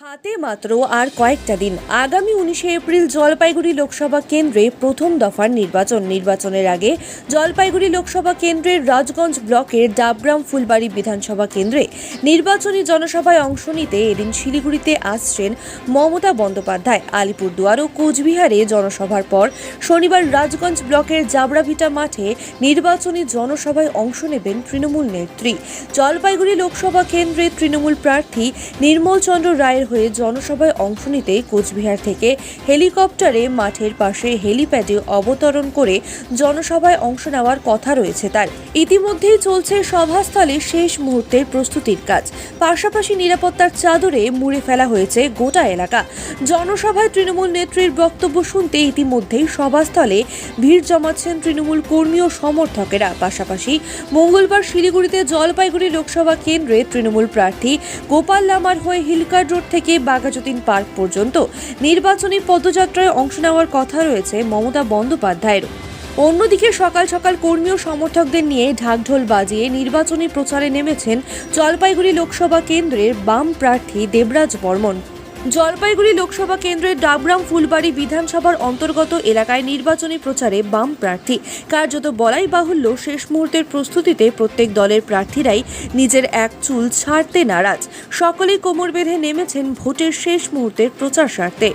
হাতে মাত্র আর কয়েকটা দিন। আগামী উনিশে এপ্রিল জলপাইগুড়ি লোকসভা কেন্দ্রে প্রথম দফার নির্বাচন। নির্বাচনের আগে জলপাইগুড়ি লোকসভা কেন্দ্রের রাজগঞ্জ ব্লকের ডাবগ্রাম ফুলবাড়ি বিধানসভা কেন্দ্রে নির্বাচনী জনসভায় অংশ নিতে এদিন শিলিগুড়িতে আসছেন মমতা বন্দ্যোপাধ্যায়। আলিপুরদুয়ার ও কোচবিহারে জনসভার পর শনিবার রাজগঞ্জ ব্লকের জাবড়াভিটা মাঠে নির্বাচনী জনসভায় অংশ নেবেন তৃণমূল নেত্রী। জলপাইগুড়ি লোকসভা কেন্দ্রে তৃণমূল প্রার্থী নির্মল চন্দ্র রায়ের হয়ে জনসভায় অংশ নিতে কোচবিহার থেকে হেলিকপ্টারে মাঠের পাশে হেলিপ্যাডে অবতরণ করে জনসভায় অংশ নেওয়ার কথা রয়েছে তার। ইতিমধ্যেই চলছে সভাস্থলে শেষ মুহূর্তের প্রস্তুতির কাজ। পাশাপাশি নিরাপত্তার চাদরে মুড়ে ফেলা হয়েছে গোটা এলাকা। জনসভায় তৃণমূল নেত্রীর বক্তব্য শুনতে ইতিমধ্যেই সভাস্থলে ভিড় জমাচ্ছেন তৃণমূল কর্মী ও সমর্থকেরা। পাশাপাশি মঙ্গলবার শিলিগুড়িতে জলপাইগুড়ি লোকসভা কেন্দ্রে তৃণমূল প্রার্থী গোপাল লামার হয়ে হিলকার্ড রোড থেকে বাঘাযতীন পার্ক পর্যন্ত নির্বাচনী পদযাত্রায় অংশ নেওয়ার কথা রয়েছে মমতা বন্দ্যোপাধ্যায়েরও অন্যদিকে সকাল সকাল কর্মী ও সমর্থকদের নিয়ে ঢাকঢোল বাজিয়ে নির্বাচনী প্রচারে নেমেছেন জলপাইগুড়ি লোকসভা কেন্দ্রের বাম প্রার্থী দেবরাজ বর্মন। জলপাইগুড়ি লোকসভা কেন্দ্রের ডাবগ্রাম ফুলবাড়ি বিধানসভার অন্তর্গত এলাকায় নির্বাচনী প্রচারে বাম প্রার্থী। কার্যত বলাই বাহুল্য শেষ মুহূর্তের প্রস্তুতিতে প্রত্যেক দলের প্রার্থীরাই নিজের এক চুল ছাড়তে নারাজ। সকলেই কোমর বেঁধে নেমেছেন ভোটের শেষ মুহূর্তের প্রচার স্বার্থে।